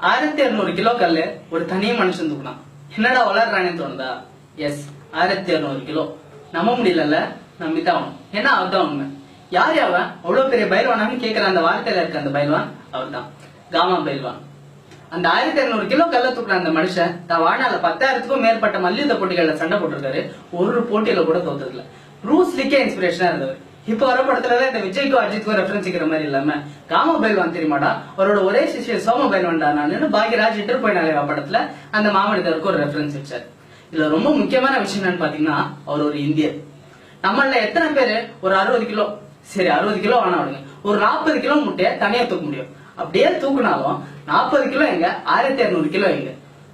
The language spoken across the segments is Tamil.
ஆயிரத்தி இருநூறு கிலோ கல்லு ஒரு தனி மனுஷன் தூக்கினான். என்னடா வளர்றானே தோணுதா? எஸ் ஆயிரத்தி இருநூறு கிலோ. நம்ப முடியலல்ல நம்பித்தான் ஆகணும். ஏன்னா அவர்தான் உண்மை. யார் அவன்? அவ்வளவு பெரிய பயில்வானான்னு கேட்கிற அந்த வார்த்தையில இருக்க அந்த பயில்வான் அவர்தான். காமா பயில்வான் அந்த ஆயிரத்தி இருநூறு கிலோ கல்ல தூக்குற அந்த மனுஷன் தான் வாழ்நாள்ல பத்தாயிரத்துக்கும் மேற்பட்ட மல்யுத்த போட்டிகள்ல சண்டை போட்டிருக்காரு. ஒரு போட்டியில கூட தோத்ததில்ல. ப்ரூஸ் லிக்கே இன்ஸ்பிரேஷனா இருந்தவர். இப்ப வர படத்துல இந்த விஜய்க்கும் அஜித்துக்கும் ரெஃபரன்ஸ் இருக்கிற மாதிரி இல்லாம காம பைல்வான் தெரியுமாடா? அவரோட ஒரே சிஷியர் சோம பைல்வான்டா நான். பாக்யராஜ் இன்டர் போய் நாளைய படத்துல அந்த மாமனிதருக்கு ஒரு ரெஃபரன்ஸ் வச்சார். இதுல ரொம்ப முக்கியமான விஷயம் என்னன்னு பாத்தீங்கன்னா அவர் ஒரு இந்தியர் நம்மள எத்தனை பேரு? ஒரு அறுபது கிலோ. சரி அறுபது கிலோ வேணாம் விடுங்க. ஒரு நாற்பது கிலோ முட்டையை தனியா தூக்க முடியும். அப்படியே தூக்குனாலும் நாற்பது கிலோ எங்க? ஆயிரத்தி இருநூறு கிலோ எங்க?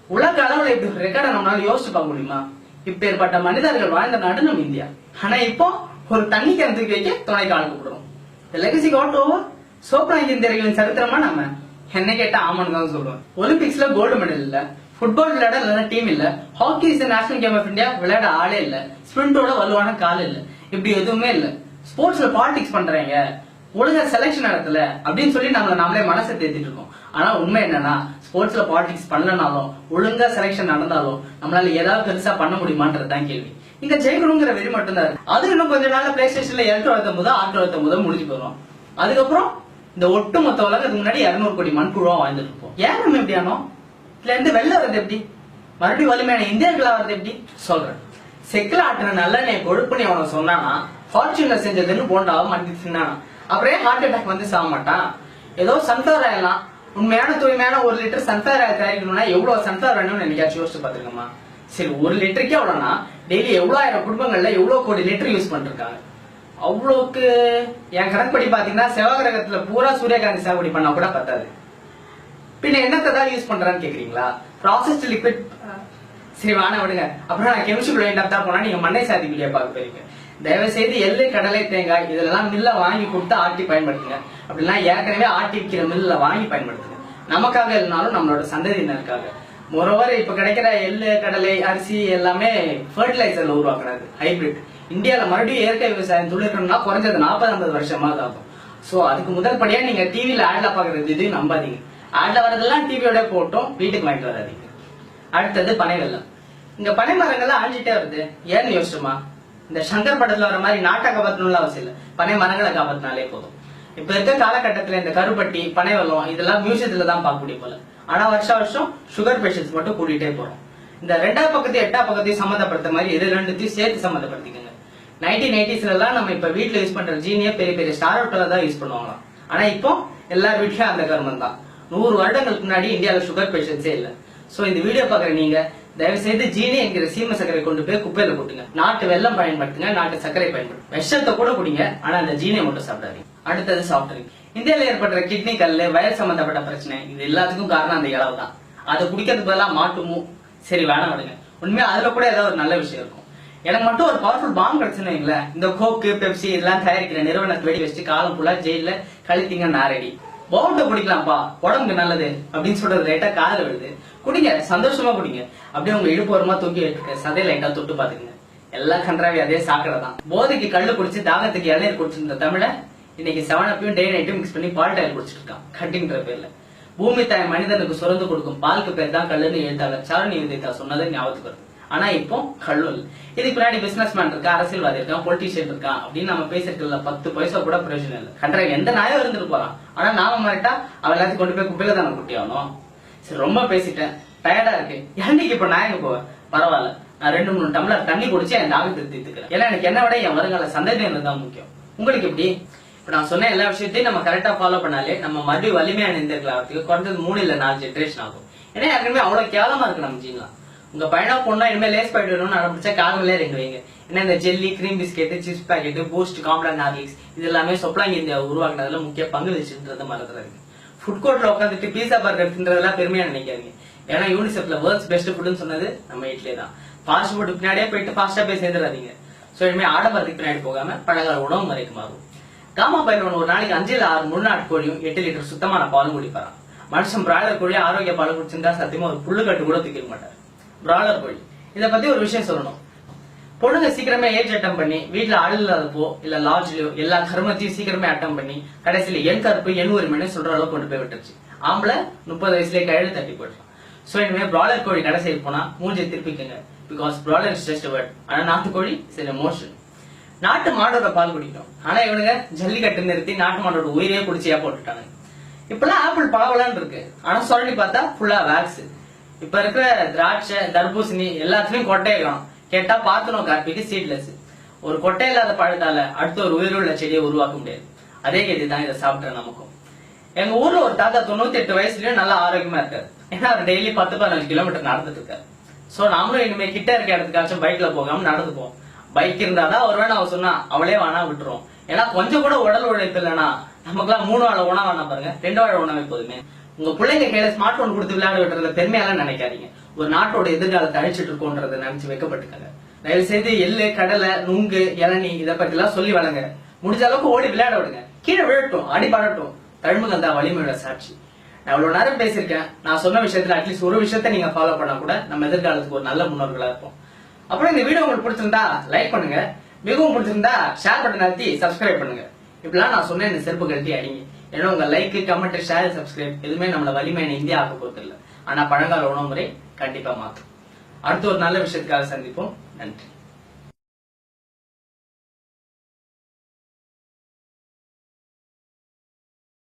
உலக அளவுல இப்படி ரெக்கார்டை நம்மளால யோசிச்சு பார்க்க முடியுமா? இப்பேற்பட்ட மனிதர்கள் வாழ்ந்த நாடு நம்ம இந்தியா. ஆனா இப்போ ஒரு தண்ணி கேன் வைக்க துணைக்கு ஆள் லெகசி காட் ஓவர் சோப்ரா இந்தியர்களின் சரித்திரமா நம்ம என்ன கேட்டா ஆமான்னு தான் சொல்லுவேன். ஒலிம்பிக்ஸ்ல கோல்டு மெடல் இல்ல. ஃபுட்பால் விளையாட நல்ல டீம் இல்ல. Hockey is national game of India விளையாட ஆளே இல்ல. ஸ்பிரிண்டோட வலுவான கால் இல்ல. இப்படி எதுவுமே இல்ல. ஸ்போர்ட்ஸ்ல பாலிடிக்ஸ் பண்றாங்க. ஒழுங்கா செலெக்ஷன் நடத்தல அப்படின்னு சொல்லி நம்மள நம்மளே மனசை தேத்திட்டு இருக்கோம். ஆனா உண்மை என்னன்னா ஸ்போர்ட்ஸ்ல பாலிடிக்ஸ் பண்ணலனாலும் ஒழுங்கா செலெக்ஷன் நடந்தாலும் நம்மளால ஏதாவது பெருசா பண்ண முடியுமான்றது தான் கேள்வி. இங்க ஜெயிக்கணுங்கிற வெறி மட்டும்தான் இருக்கு. அது இன்னும் கொஞ்ச நாள்ல பிளே ஸ்டேஷன்ல எழுநூறு அறுபத்தொன்பது ஆற்று அறுபத்தொன்பது முடிஞ்சு போயிடும் அதுக்கப்புறம் இந்த ஒட்டுமொத்த உலகத்துக்கு முன்னாடி இருநூறு கோடி மண்புழுவா வாழ்ந்துட்டு இருப்போம். ஏன் நம்ம எப்படி ஆனோம்? இதுல இருந்து வெளில வர்றது எப்படி? மறுபடியும் வலிமையான இந்தியர்களா வர்றது எப்படி? சொல்றேன். செக்கில் ஆட்டின நல்லெண்ணெய் நீ அவனை சொன்னானா ஃபார்ச்சூன்ல செஞ்சதுன்னு போண்டாவா மண்டி தின்னானா. அப்புறம் ஹார்ட் அட்டாக் வந்து சாக மாட்டான் ஏதோ சன்ஃபிளவர் ஆயிலாம் உண்மையான தூய்மையான ஒரு லிட்டர் சன்ஃபிளவர் ஆயில் தயாரிக்கணும்னா எவ்வளவு சன்ஃபிளவர் வேணும்னு என்னைக்காச்சும் யோசிச்சு பாத்துக்கமா சரி ஒரு லிட்டருக்கே அவ்வளோனா டெய்லி எவ்வளவு ஆயிரம் குடும்பங்கள்ல எவ்வளவு கோடி லிட்டர் யூஸ் பண்ணிருக்காங்க? அவ்வளவுக்கு என் கணக்குப்படி பாத்தீங்கன்னா செவ்வாய் பூரா சூரியகாந்தி சாகுபடி பண்ணா கூட பத்தாது. பின்ன என்னத்தை தான் யூஸ் பண்றான்னு கேக்குறீங்களா? ப்ராசஸ்ட் லிக்விட் சரி வான விடுங்க. அப்புறம் நான் கெமிஸ்ட்ரி வேண்டாம் தான் போனா நீங்க மண்ணை சாதி வீடியோ பார்க்க போறீங்க தயவு செய்து எள்ளு கடலை தேங்காய் இதெல்லாம் மில்ல வாங்கி கொடுத்து ஆட்டி பயன்படுத்துங்க. அப்படின்னா ஏற்கனவே ஆட்டி விற்கிற மில்ல வாங்கி பயன்படுத்துங்க. நமக்காக இல்லைனாலும் நம்மளோட சந்ததியினருக்காக. மொரோவர் இப்ப கிடைக்கிற எள்ளு கடலை அரிசி எல்லாமே ஃபர்டிலைசர்ல உருவாக்குறாரு ஹைபிரிட் இந்தியால மறுபடியும் இயற்கை விவசாயம் துளிர்க்கணும்னா குறைஞ்சது நாற்பது ஐம்பது வருஷமா ஆகும். சோ அதுக்கு முதல் படியா நீங்க டிவியில ஆட்ல பாக்குறது இது நம்பாதீங்க. ஆட்ல வரதெல்லாம் டிவியோட போட்டும் வீட்டுக்கு வாங்கிட்டு வராதீங்க. அடுத்தது பனை வெள்ளம் இங்க பனை மரங்கள்லாம் அழிஞ்சிட்டே வருது. ஏன்னு யோசிச்சுமா? இந்த சங்கர் படத்துல வர மாதிரி நாட்டை காப்பாத்தணும்னு அவசியம் இல்லை. பனை மரங்களை காப்பாத்தினாலே போதும். இப்ப இருக்க காலகட்டத்துல இந்த கருப்பட்டி பனை வெள்ளம் இதெல்லாம் மியூசியத்துல தான் பார்க்க முடியும் போல. ஆனா வருஷ வருஷம் சுகர் பேஷண்ட்ஸ் மட்டும் கூட்டிகிட்டே போறோம். இந்த ரெண்டாம் பக்கத்தையும் எட்டாம் பக்கத்தையும் சம்மந்தப்படுத்த மாதிரி இது ரெண்டுத்தையும் சேர்த்து சம்மந்தப்படுத்திக்கோங்க. நைன்டீன் எயிட்டிஸ்ல எல்லாம் நம்ம இப்ப வீட்டுல யூஸ் பண்ற ஜீனியை பெரிய பெரிய ஸ்டார் ஹோட்டல தான் யூஸ் பண்ணுவாங்களாம். ஆனா இப்போ எல்லார் வீட்லயும் அந்த கர்மம் தான். நூறு வருடங்களுக்கு முன்னாடி இந்தியாவில சுகர் பேஷண்ட்ஸே இல்ல. சோ இந்த வீடியோ பாக்குற நீங்க தயவு செய்து ஜீனி என்கிற சீம சர்க்கரை கொண்டு போய் குப்பையில கொட்டுங்க. நாட்டு வெள்ளம் பயன்படுத்துங்க நாட்டு சர்க்கரை பயன்படுத்துங்க. விஷத்தை கூட குடிங்க ஆனா அந்த ஜீனியை மட்டும் சாப்பிடாதீங்க. அடுத்தது சாஃப்ட் ட்ரிங்க் இந்தியாவில் ஏற்படுற கிட்னி கல்லு வயல் சம்பந்தப்பட்ட பிரச்சனை இது எல்லாத்துக்கும் காரணம் அந்த இளவு தான். அதை குடிக்கிறதுக்கு பதிலாக மாட்டுமோ சரி வேணாம் விடுங்க. உண்மையாக அதில் கூட ஏதாவது ஒரு நல்ல விஷயம் இருக்கும். எனக்கு மட்டும் ஒரு பவர்ஃபுல் பாம் கிடைச்சுன்னு இல்லை இந்த கோக்கு பெப்சி இதெல்லாம் தயாரிக்கிற நிறுவனத்தை வெடி வச்சுட்டு காலம் ஃபுல்லாக ஜெயிலில் கழித்தீங்க நாரடி பவுண்டை குடிக்கலாம்ப்பா. உடம்புக்கு நல்லது அப்படின்னு சொல்றது லைட்டா காதுல விழுது. குடிங்க சந்தோஷமா குடிங்க. அப்படியே உங்க இடுப்பு ஓரமா தூக்கி வச்சுக்க சதை லைட்டா தொட்டு பாத்துக்கங்க எல்லா கன்றாவே அதே சாக்கடை தான். போதைக்கு கல்லு குடிச்சு தாகத்துக்கு இளநீர் குடிச்சிருந்த தமிழ இன்னைக்கு செவன் அப்பையும் டே நைட்டும் மிக்ஸ் பண்ணி பால் டயல் குடிச்சிட்டு இருக்கான். கட்டிங்கிற பேர்ல. பூமி தாய் மனிதனுக்கு சுரந்து கொடுக்கும் பாலுக்கு பேர் தான் கல்லுன்னு எழுத்தாளர் சாரணி விதைத்தா சொன்னதை ஞாபகத்துக்கு வருது ஆனா இப்போ கல்லு இல்ல. இதுக்கு பின்னாடி பிசினஸ் மேன் இருக்கா அரசியல்வாதி இருக்கான் பொலிட்டிஷியன் இருக்கான் அப்படின்னு நம்ம பேசிருக்கல பத்து பைசா கூட பிரயோஜனம் இல்லை. கண்ட எந்த நாயும் இருந்துட்டு போறான்? ஆனா நாம மாட்டா அவன் எல்லாத்தையும் கொண்டு போய் குப்பையில தானே குட்டி ஆகணும். சரி ரொம்ப பேசிட்டேன். டயர்டா இருக்கு. என்னைக்கு இப்ப நான் எங்க போவேன் பரவாயில்ல. நான் ரெண்டு மூணு டம்ளர் தண்ணி குடிச்சு என் தாகத்தை திருத்திக்கிறேன். ஏன்னா எனக்கு என்ன விட என் வருங்கால சந்ததியினர் தான் முக்கியம். உங்களுக்கு எப்படி? இப்போ நான் சொன்ன எல்லா விஷயத்தையும் நம்ம கரெக்டா ஃபாலோ பண்ணாலே நம்ம மறுபடியும் வலிமையான இந்தியர்கள் ஆகிறதுக்கு குறைஞ்சது மூணு இல்ல நாலு ஜென்ரேஷன் ஆகும். ஏன்னா யாருக்குமே அவ்வளவு கேவலமா இருக்கு நம்ம ஜீன்லாம் உங்க பையனா பொண்ணா இனிமேல் லேஸ் போயிட்டு வரணும்னு ஆரம்பிச்சா காகங்களே ரெண்டு வைங்க. ஏன்னா இந்த jelly cream biscuit chips packet Boost Complan Horlicks இது எல்லாமே சொப்லாங்க இந்தியா உருவாக்குனதுல முக்கிய பங்கு வச்சுன்றது மறந்துறாங்க ஃபுட் கோர்ட்ல உட்காந்துட்டு பீஸா பர்கர் தின்றதெல்லாம் பெருமையா நினைக்காதீங்க. ஏன்னா யூனிசெஃப்ல வேர்ல்ட்ஸ் பெஸ்ட் ஃபுட்னு சொன்னது நம்ம இட்லி தான். ஃபாஸ்ட் ஃபுட் பின்னாடியே போயிட்டு ஃபாஸ்டா போய் சேர்ந்துடாதீங்க. ஸோ இனிமேல் ஆடம்பரத்துக்கு பின்னாடி போகாம பழகால உணவு முறைக்கு மாறும் காமா பைரவன் ஒரு நாளைக்கு அஞ்சில் ஆறு முன்னாட்டு கோழியும் எட்டு லிட்டர் சுத்தமான பாலும் குடிப்பாராம். மனுஷன் பிராய்லர் கோழி ஆரோக்கிய பால் குடிச்சிருந்தா சத்தியமா ஒரு புல்லு கட்டு கூட தூக்கிக்க மாட்டார். பிராய்லர் கோழி. இதை பத்தி ஒரு விஷயம் சொல்லணும். பொண்ணுங்க சீக்கிரமே ஏஜ் அட்டம் பண்ணி வீட்டுல ஆள் இல்லாதப்போ இல்ல லாட்ஜ்லயோ எல்லா கர்மத்தையும் சீக்கிரமே அட்டம் பண்ணி கடைசியில என் கருப்பு என் உரிமைன்னு சொல்ற அளவுக்கு கொண்டு போய் விட்டுருச்சு. ஆம்பளை முப்பது வயசுலயே கழுது தட்டி போட்டுரும். ஸோ இனிமே பிராய்லர் கோழி கடைசியில் போனா மூஞ்சி திருப்பிக்கங்க. Because broiler is just word ஆனா நாட்டுக்கோழி சில எமோஷன் நாட்டு மாடோட பால் குடிக்கும் ஆனா இவனுங்க ஜல்லிக்கட்டு நிறுத்தி நாட்டு மாடோட உயிரே குடிச்சியா போட்டுட்டாங்க. இப்பெல்லாம் ஆப்பிள் பழவலான்னு இருக்கு. ஆனா சொல்லி பார்த்தா ஃபுல்லா வேக்ஸ் இப்ப இருக்கிற திராட்சை தர்பூசணி எல்லாத்துலயும் கொட்டையை கேட்டா பார்த்தனும் காப்பிக்கு சீட்லெஸ் ஒரு கொட்டை இல்லாத பழத்தால அடுத்த ஒரு உயிருள்ள செடியை உருவாக்க முடியாது. அதே கதி தான் இதை சாப்பிட்ற நமக்கும். எங்க ஊர்ல ஒரு தாத்தா தொண்ணூத்தி எட்டு வயசுலயும் நல்லா ஆரோக்கியமா இருக்காரு. ஏன்னா அவர் டெய்லி பத்து பதினஞ்சு கிலோமீட்டர் நடந்துட்டு இருக்காரு. சோ நாமளும் இனிமே கிட்ட இருக்க இடத்துக்காச்சும் பைக்ல போகாம நடந்து போவோம் பைக் இருந்தாதான் ஒரு வேணா அவ சொன்னா அவளே வேணா விட்டுரும். ஏன்னா கொஞ்சம் கூட உடல் உழைப்பு இல்லைன்னா நமக்குலாம் மூணு வாழ உணவு வேணா பாருங்க. ரெண்டு வாழ உணவு எப்போதுமே உங்க பிள்ளைங்க கையில ஸ்மார்ட் போன் கொடுத்து விளையாட விட்டுறத பெருமையெல்லாம் நினைக்காதீங்க. ஒரு நாட்டோட எதிர்காலத்தை அழிச்சிட்டு இருக்கோன்றத நினைச்சு வைக்கப்பட்டுக்காங்க. தயவு செய்து எள்ளு கடலை நுங்கு இளநி இதை பத்தி எல்லாம் சொல்லி வளங்க முடிஞ்ச அளவுக்கு ஓடி விளையாட விடுங்க. கீழே விழட்டும் அடிபடட்டும் தழும்புகள் தான் வலிமையோட சாட்சி. நான் இவ்வளவு நேரம் பேசியிருக்கேன். நான் சொன்ன விஷயத்துல அட்லீஸ்ட் ஒரு விஷயத்த நீங்க ஃபாலோ பண்ணா கூட நம்ம எதிர்காலத்துக்கு ஒரு நல்ல முன்னோர்களா இருப்போம். அப்புறம் இந்த வீடியோ உங்களுக்கு பிடிச்சிருந்தா லைக் பண்ணுங்க. மிகவும் பிடிச்சிருந்தா ஷேர் பட்டன் நடத்தி சப்ஸ்கிரைப் பண்ணுங்க. இப்படிலாம் நான் சொன்னேன் இந்த செருப்பு கழட்டி அடிங்க. ஏன்னா உங்க லைக் கமெண்ட் ஷேர் சப்ஸ்கிரைப் எதுவுமே நம்மள வலிமையான இந்தியா ஆக்க போகிறது இல்லை ஆனா பழங்கால உணவு முறை கண்டிப்பா மாற்றும். அடுத்து ஒரு நல்ல விஷயத்துக்காக சந்திப்போம். நன்றி.